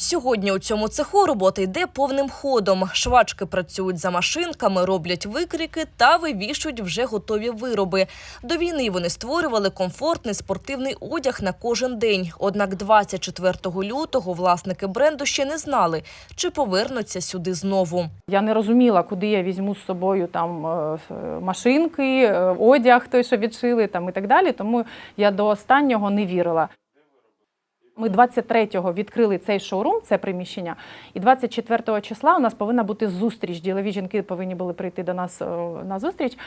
Сьогодні у цьому цеху робота йде повним ходом. Швачки працюють за машинками, роблять викрики та вивішують вже готові вироби. До війни вони створювали комфортний спортивний одяг на кожен день. Однак 24 лютого власники бренду ще не знали, чи повернуться сюди знову. Я не розуміла, куди я візьму з собою там е, машинки, е, одяг, той, що відшили, там і так далі. Тому я до останнього не вірила. Ми 23-го відкрили цей шоурум, це приміщення, і 24 числа у нас повинна бути зустріч. Ділові жінки повинні були прийти до нас е, на зустріч.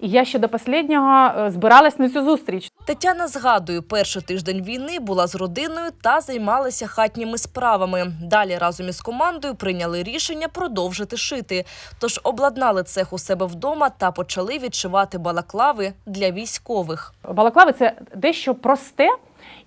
І я ще до останнього е, збиралась на цю зустріч. Тетяна згадує, перший тиждень війни була з родиною та займалася хатніми справами. Далі разом із командою прийняли рішення продовжити шити. Тож обладнали цех у себе вдома та почали відшивати балаклави для військових. Балаклави це дещо просте.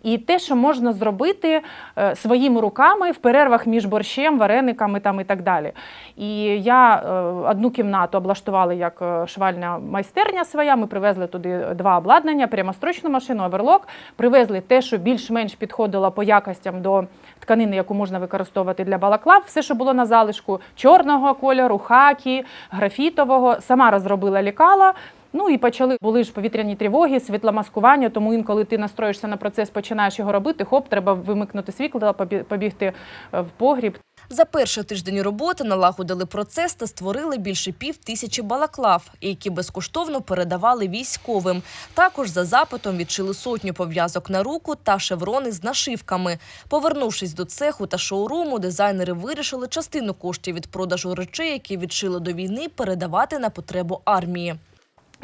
І те, що можна зробити е, своїми руками в перервах між борщем, варениками там і так далі. І я е, одну кімнату облаштувала як е, швальна майстерня своя. Ми привезли туди два обладнання, прямострочну машину, оверлок. Привезли те, що більш-менш підходило по якостям до тканини, яку можна використовувати для балаклав. Все, що було на залишку чорного кольору, хакі, графітового. Сама розробила лікала. Ну і почали були ж повітряні тривоги, світломаскування. Тому інколи ти настроїшся на процес, починаєш його робити. Хоп, треба вимикнути світло, побігти е, в погріб. За перший тиждень роботи налагодили процес та створили більше пів тисячі балаклав, які безкоштовно передавали військовим. Також за запитом відшили сотню пов'язок на руку та шеврони з нашивками. Повернувшись до цеху та шоуруму, дизайнери вирішили частину коштів від продажу речей, які відшили до війни, передавати на потребу армії.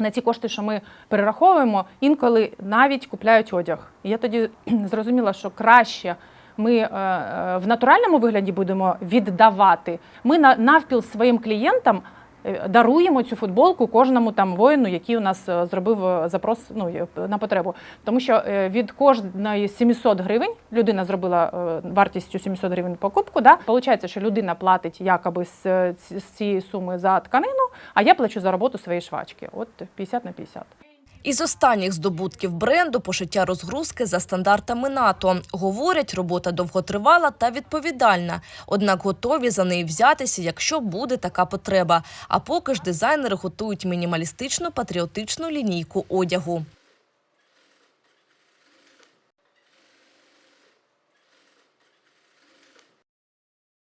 На ці кошти, що ми перераховуємо, інколи навіть купляють одяг. І я тоді зрозуміла, що краще ми е, е, в натуральному вигляді будемо віддавати. Ми на навпіл своїм клієнтам. Е, Даруємо цю футболку кожному там воїну, який у нас е, зробив е, запрос ну, на потребу. Тому що від кожної 700 гривень людина зробила вартістю 700 гривень покупку. Да? Получається, що людина платить якоби з цієї суми за тканину, а я плачу за роботу своєї швачки. От 50 на 50. Із останніх здобутків бренду пошиття розгрузки за стандартами НАТО. Говорять, робота довготривала та відповідальна, однак готові за неї взятися, якщо буде така потреба. А поки ж дизайнери готують мінімалістичну патріотичну лінійку одягу.